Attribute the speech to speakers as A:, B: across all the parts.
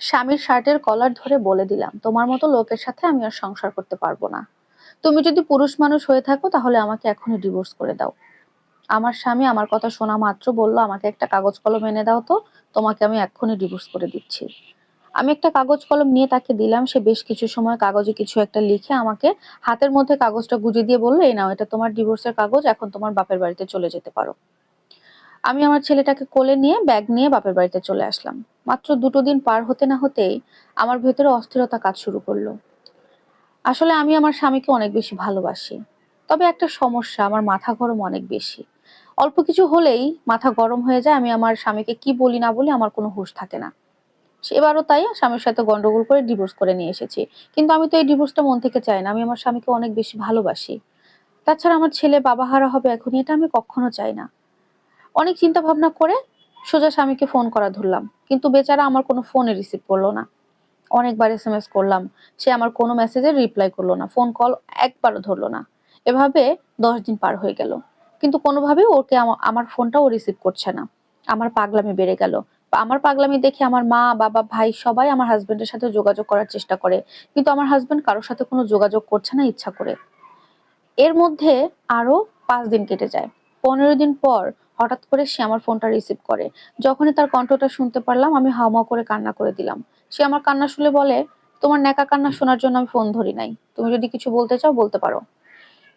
A: স্বামীর শার্টের কলার ধরে বলে দিলাম, তোমার মতো লোকের সাথে আমি আর সংসার করতে পারব না। তুমি যদি পুরুষ মানুষ হয়ে থাকো, তাহলে আমাকে এখনই ডিভোর্স করে দাও। আমার স্বামী আমার কথা শোনা মাত্র বলল, আমাকে একটা কাগজ কলম এনে দাও তো, তোমাকে আমি এক্ষুনি ডিভোর্স করে দিচ্ছি। আমি একটা কাগজ কলম নিয়ে তাকে দিলাম, সে বেশ কিছু সময় কাগজে কিছু একটা লিখে আমাকে হাতের মধ্যে কাগজটা গুজে দিয়ে বলল, এই নাও, এটা তোমার ডিভোর্সের কাগজ, এখন তোমার বাপের বাড়িতে চলে যেতে পারো। আমি আমার ছেলেটাকে কোলে নিয়ে ব্যাগ নিয়ে বাপের বাড়িতে চলে আসলাম। মাত্র দুটো দিন পার হতে না হতেই আমার ভেতরে অস্থিরতা কাজ শুরু করল। আসলে আমি আমার স্বামীকে অনেক বেশি ভালোবাসি, তবে একটা সমস্যা, আমার মাথা গরম অনেক বেশি। অল্প কিছু হলেই মাথা গরম হয়ে যায়, আমি আমার স্বামীকে কি বলি না বলি আমার কোনো হুঁশ থাকে না। এবারও তাই স্বামীর সাথে গন্ডগোল করে ডিভোর্স করে নিয়ে এসেছি, কিন্তু আমি তো এই ডিভোর্সটা মন থেকে চাই না, আমি আমার স্বামীকে অনেক বেশি ভালোবাসি। তাছাড়া আমার ছেলে বাবা হারা হবে এখন এটা আমি কখনো চাই না। অনেক চিন্তা ভাবনা করে সোজা স্বামীকে ফোন করা ধরলাম। কিন্তু বেচারা আমার কোনো ফোনে রিসিভ করল না। অনেকবার এস এম এস করলাম। সে আমার কোনো মেসেজের রিপ্লাই করল না। ফোন কল একবারও ধরলো না। এভাবে দশ দিন পার হয়ে গেল। কিন্তু কোনোভাবেই ওকে আমা- আমার ফোনটাও রিসিভ করছে না। আমার পাগলামি বেড়ে গেল। আমার পাগলামি দেখে আমার মা, বাবা, ভাই সবাই আমার হাজবেন্ডের সাথে যোগাযোগ করার চেষ্টা করে। কিন্তু আমার হাজবেন্ড কারোর সাথে কোনো যোগাযোগ করছে না ইচ্ছা করে। এর মধ্যে আরও পাঁচ দিন কেটে যায়। পনেরো দিন পর হঠাৎ করে সে আমার ফোনটা রিসিভ করে। যখনই তার কণ্ঠটা শুনতে পারলাম, আমি হাওমা করে কান্না করে দিলাম। সে আমার কান্না শুনে বলে, তোমার ন্যাকা কান্না শোনার জন্য আমি ফোন ধরি নাই। তুমি যদি কিছু বলতে চাও, বলতে পারো।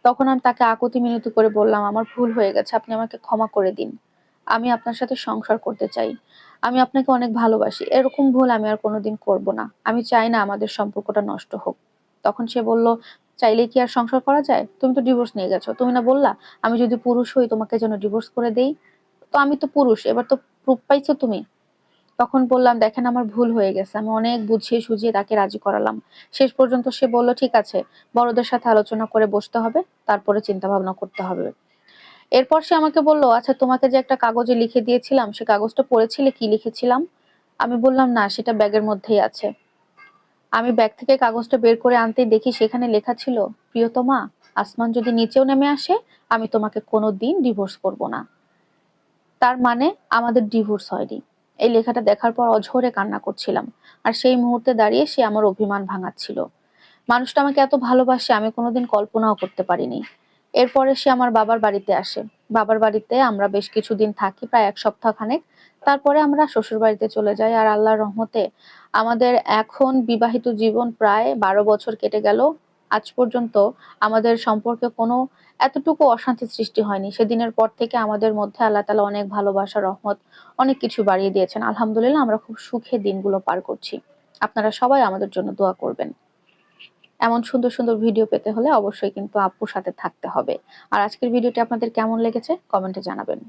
A: তখন আমি তাকে আকুতি মিনতি করে বললাম, আমার ভুল হয়ে গেছে, আপনি আমাকে ক্ষমা করে দিন। আমি আপনার সাথে সংসার করতে চাই। আমি আপনাকে অনেক ভালোবাসি। এরকম ভুল আমি আর কোনোদিন করব না। আমি চাই না আমাদের সম্পর্কটা নষ্ট হোক। তখন সে বলল চাইলে কি আর সংসার করা যায়? তুমি তো ডিভোর্স নিয়ে গেছো। তুমি না বললা, আমি যদি পুরুষ হই, তোমাকে যেন ডিভোর্স করে দেই? তো আমি তো পুরুষ, এবার তো প্রুফ পাইছো তুমি। তখন বললাম, দেখেন, আমার ভুল হয়ে গেছে। আমি অনেক বুঝিয়ে সুঝিয়ে তাকে রাজি করালাম। শেষ পর্যন্ত সে বলল, ঠিক আছে, বড়দের সাথে আলোচনা করে বসতে হবে, তারপরে চিন্তা ভাবনা করতে হবে। এরপর সে আমাকে বলল আচ্ছা তোমাকে যে একটা কাগজে লিখে দিয়েছিলাম, সে কাগজটা পড়েছিলে, কি লিখেছিলাম? আমি বললাম, না, সেটা ব্যাগের মধ্যেই আছে। আমি ব্যাগ থেকে কাগজটা বের করে আনতেই দেখি সেখানে লেখা ছিল, প্রিয়তমা, আসমান যদি নিচেও নেমে আসে, আমি তোমাকে কোনো দিন ডিভোর্স করব না। তার মানে আমাদের ডিভোর্স হয়নি। এই লেখাটা দেখার পর অঝরে কান্না করছিলাম, আর সেই মুহূর্তে দাঁড়িয়ে সে আমার অভিমান ভাঙাচ্ছিল। মানুষটা আমাকে এত ভালোবাসে, আমি কোনোদিন কল্পনাও করতে পারিনি। এরপরে সে আমার বাবার বাড়িতে আসে। বাবার বাড়িতে আমরা বেশ কিছুদিন থাকি, প্রায় এক সপ্তাহ খানেক তারপরে আমরা শ্বশুর বাড়িতে চলে যাই আর আল্লাহর রহমতে আমাদের এখন বিবাহিত জীবন প্রায় বারো বছর কেটে গেল। আজ পর্যন্ত আমাদের সম্পর্কে কোনো এতটুকু অশান্তি সৃষ্টি হয়নি। সেদিনের পর থেকে আমাদের মধ্যে আল্লাহ তালা অনেক ভালোবাসা, রহমত, অনেক কিছু বাড়িয়ে দিয়েছেন। আলহামদুলিল্লাহ আমরা খুব সুখে দিনগুলো পার করছি। আপনারা সবাই আমাদের জন্য দোয়া করবেন। এমন সুন্দর সুন্দর ভিডিও পেতে হলে অবশ্যই কিন্তু আপুর সাথে থাকতে হবে। আর আজকের ভিডিওটি আপনাদের কেমন লেগেছে? কমেন্টে জানাবেন।